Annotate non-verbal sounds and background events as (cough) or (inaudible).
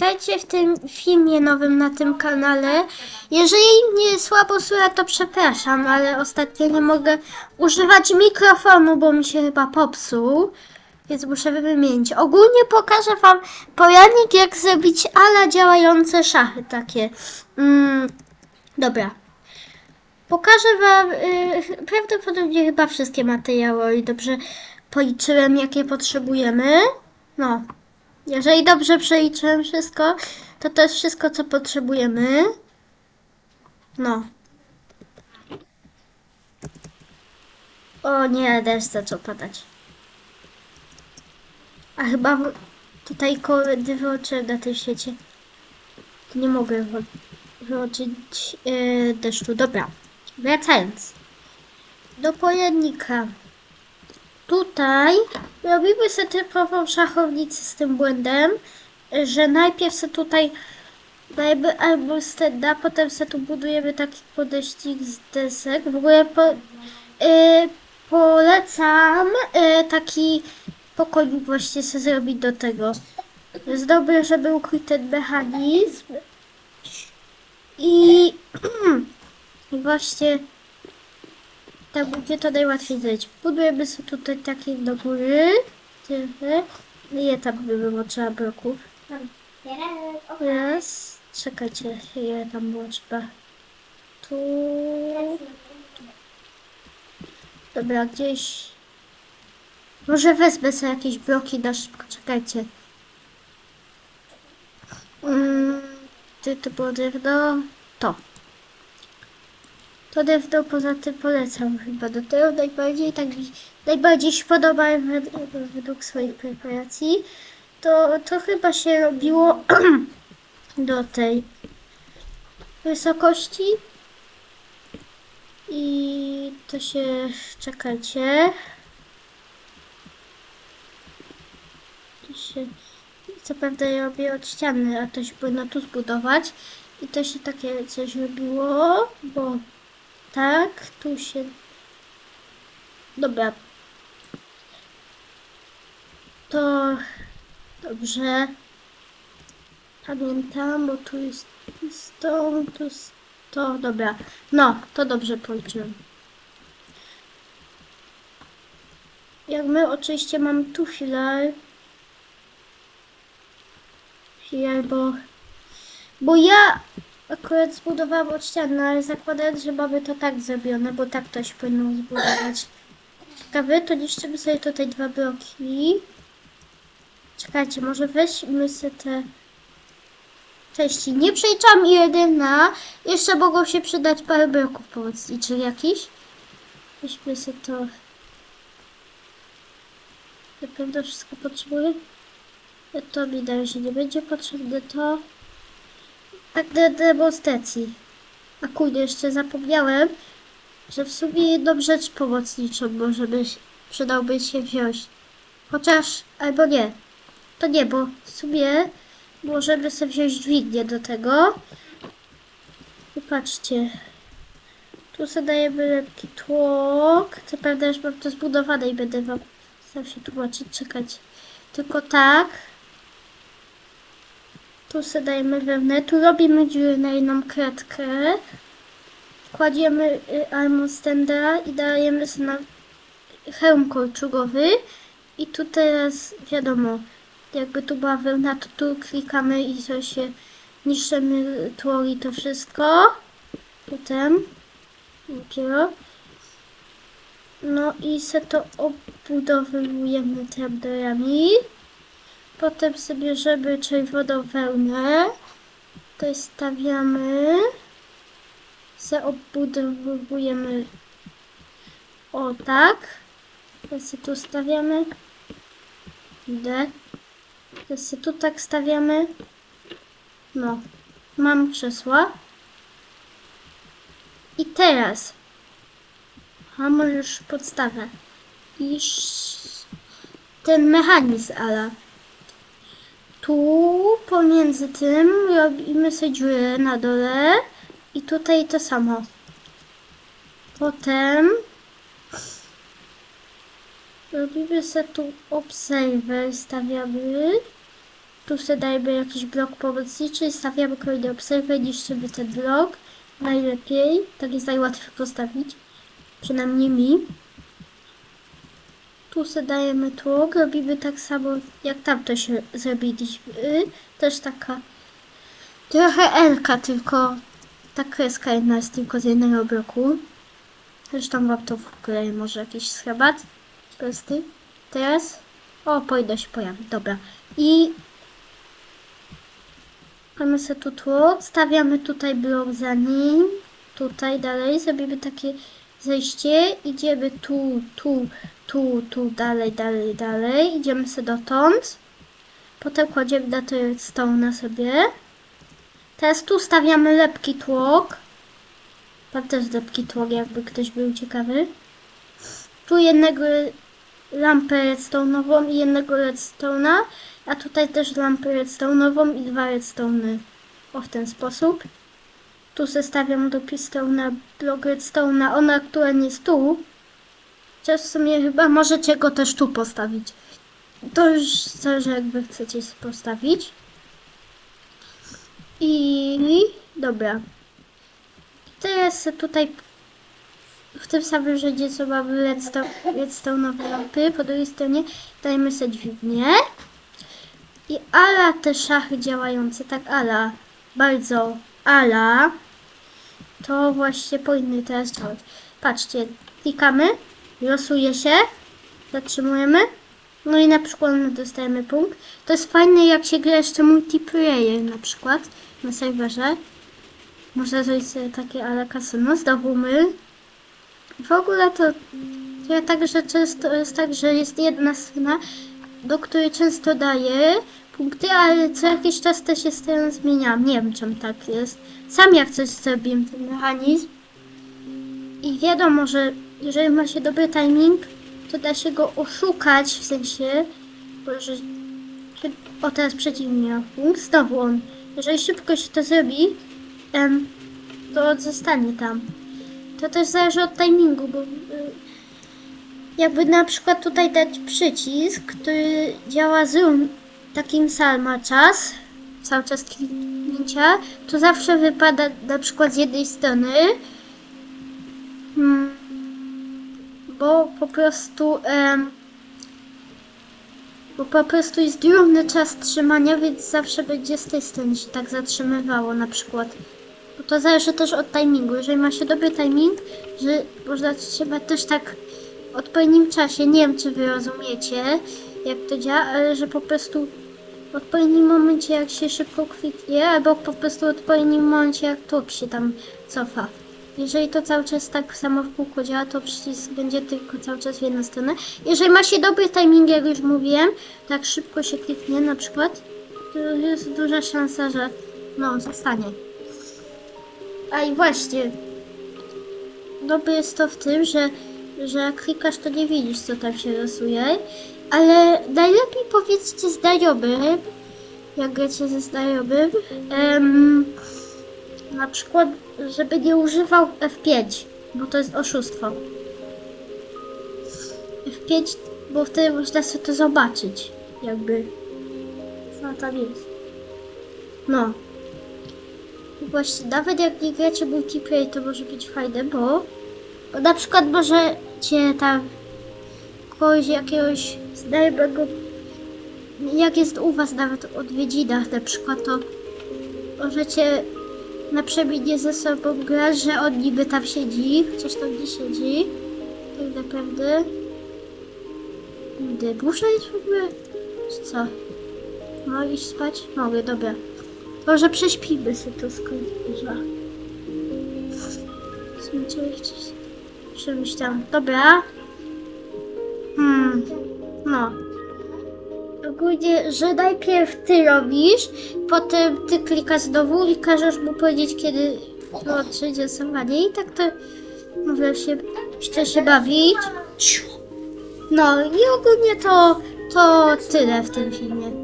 Witajcie w tym filmie nowym na tym kanale. Jeżeli mnie słabo słychać, to przepraszam, ale ostatnio nie mogę używać mikrofonu, bo mi się chyba popsuł. Więc muszę wymienić. Ogólnie pokażę Wam poradnik, jak zrobić ala działające szachy takie. Mm, dobra. Pokażę Wam y, prawdopodobnie chyba wszystkie materiały i dobrze policzyłem, jakie potrzebujemy. No, jeżeli dobrze przeliczyłem wszystko, to to jest wszystko, co potrzebujemy. No. O nie, deszcz zaczął padać. A chyba tutaj kołedy wyłączyłem na tym świecie. Nie mogę wy- wyłączyć yy, deszczu. Dobra, wracając do pojemnika. Tutaj robimy sobie typową szachownicę z tym błędem, że najpierw sobie tutaj dajemy albo stenda, potem sobie tu budujemy taki podejścik z desek. W ogóle po, y, polecam y, taki pokoik właśnie sobie zrobić do tego. Jest dobre, żeby ukryć ten mechanizm. I, i (clears throat) właśnie tak będzie to najłatwiej zrobić. Budujemy sobie tutaj takie do góry. Tyle. Nie tam by było trzeba bloków. Raz. Czekajcie, ile tam było trzeba. Tu. Dobra, gdzieś. Może wezmę sobie jakieś bloki na szybko. Czekajcie. Mm, ty to było drewno. To. To drewno poza tym polecam chyba do tego najbardziej, tak najbardziej się podoba wed- według swoich preparacji. To, to chyba się robiło (clears throat) do tej wysokości. I to się, czekajcie. To się, co prawda ja robię od ściany, a to się powinno tu zbudować. I to się takie coś robiło, bo tak, tu się. Dobra. To dobrze. Pamiętam, bo tu jest to, tu jest to, dobra. No, to dobrze policzyłem. Jak my oczywiście mamy tu filar. Filar, bo bo ja akurat zbudowałam od ściany, no ale zakładając, że mamy to tak zrobione, bo tak to się powinno zbudować. Ciekawe, to niszczymy sobie tutaj dwa bloki. Czekajcie, może weźmy sobie te części. Nie przeliczam jedyna. Jeszcze mogą się przydać parę bloków pomocniczych jakichś. Weźmy sobie to. Na pewno wszystko potrzebuję. To mi daje się nie będzie potrzebne to. Do demonstracji. A kurde, jeszcze zapomniałem, że w sumie jedną rzecz pomocniczą może być, przydałby się wziąć. Chociaż, albo nie. To nie, bo w sumie możemy sobie wziąć dźwignię do tego. I patrzcie. Tu sobie dajemy lekki tłok. Co prawda już mam to zbudowane i będę wam się tłumaczyć, czekać. Tylko tak. Tu sobie dajemy wewnę, tu robimy dziurę na jedną kratkę. Kładziemy y, armor stenda i dajemy sobie na hełm kolczugowy. I tu teraz wiadomo, jakby tu była wełna, to tu klikamy i to się niszczymy tło i to wszystko. Potem dopiero. No i se to obudowujemy trapdorami. Potem sobie bierzemy czerwoną wełnę. To stawiamy. Se obudowujemy o tak. Sobie tu stawiamy. D. Sobie tu tak stawiamy. No. Mam krzesła. I teraz mamy już podstawę. Iż ten mechanizm ala. Tu pomiędzy tym robimy sobie na dole i tutaj to samo. Potem robimy sobie tu obserwer, stawiamy. Tu sobie jakiś blok pomocniczy, stawiamy kolejny obserwer, niszczymy ten blok. Najlepiej, tak jest najłatwiej postawić. Przynajmniej mi. Tu sobie dajemy tłok, robimy tak samo jak tamto się zrobiliśmy. Też taka trochę elka, tylko ta kreska jedna jest tylko z jednego bloku. Zresztą wam to wkleję może jakiś schemat prosty. Teraz, o, powinno się pojawić, dobra. I mamy sobie tu tłok, stawiamy tutaj blok za nim, tutaj dalej, zrobimy takie zejście, idziemy tu, tu, tu, tu, dalej, dalej, dalej, idziemy sobie dotąd, potem kładziemy na to redstone'a sobie, teraz tu stawiamy lepki tłok, tam też lepki tłok, jakby ktoś był ciekawy, tu jednego lampę redstone'ową i jednego redstone'a, a tutaj też lampę redstone'ową i dwa redstone'y. O, w ten sposób. Tu zestawiam do pistona blok redstone'a, ona aktualnie jest tu. Chociaż w sumie chyba możecie go też tu postawić. To już zależy jak wy chcecie postawić. I dobra. Teraz tutaj w tym samym rzędzie co mamy redstone, redstone'owe lampy, po drugiej stronie dajemy sobie dźwignię. I ala te szachy działające, tak ala, bardzo ala, to właśnie powinny teraz działać. Patrzcie, klikamy, losuje się, zatrzymujemy, no i na przykład dostajemy punkt. To jest fajne jak się gra jeszcze multiplayer na przykład na serwerze. Można zrobić sobie takie ala kasyno, znowu my. W ogóle to ja także często jest tak, że jest jedna strona, do której często daję punkty, ale co jakiś czas też się stronę zmieniam. Nie wiem czemu tak jest. Sam jak coś zrobiłem ten mechanizm. I wiadomo, że jeżeli ma się dobry timing, to da się go oszukać, w sensie, że, o teraz przeciwnie punkt, znowu on. Jeżeli szybko się to zrobi, em, to zostanie tam. To też zależy od timingu, bo y, jakby na przykład tutaj dać przycisk, który działa z run, takim salma czas, cały czas kliknięcia, to zawsze wypada na przykład z jednej strony, mm, bo po prostu bo po prostu jest równy czas trzymania, więc zawsze będzie z tej strony się tak zatrzymywało na przykład. Bo to zależy też od timingu. Jeżeli ma się dobry timing, że można trzeba też tak w odpowiednim czasie, nie wiem czy wy rozumiecie, jak to działa, ale że po prostu w odpowiednim momencie jak się szybko kwitnie, albo po prostu w odpowiednim momencie jak tłok się tam cofa. Jeżeli to cały czas tak samo w kółko działa, to przycisk będzie tylko cały czas w jedną stronę. Jeżeli ma się dobry timing, jak już mówiłem, tak szybko się kliknie na przykład, to jest duża szansa, że no, zostanie. A i właśnie, dobre jest to w tym, że, że jak klikasz, to nie widzisz, co tam się rysuje, ale najlepiej powiedzcie znajomym, jak gracie ze znajomym, em, na przykład, żeby nie używał F5, bo to jest oszustwo. F5, bo wtedy można sobie to zobaczyć, jakby, co tam jest. No. I Właśnie, nawet jak nie gracie multiplayer, to może być fajne, bo, bo na przykład możecie tam kogoś jakiegoś znajomego, jak jest u was nawet w odwiedzinach na przykład, to możecie na przemianie ze sobą grać, że on niby tam siedzi, chociaż tam nie siedzi, tak naprawdę. Kurde, muszę iść w ogóle, czy co? No iść spać? Mogę, dobra. Może prześpimy sobie to skończyła. Przemyślałam. Dobra. Hmm. No. Ogólnie, że najpierw ty robisz, potem ty klikasz znowu i każesz mu powiedzieć, kiedy wyłączyć rysowanie i tak to może się, chce się bawić. No i ogólnie to, to tyle w tym filmie.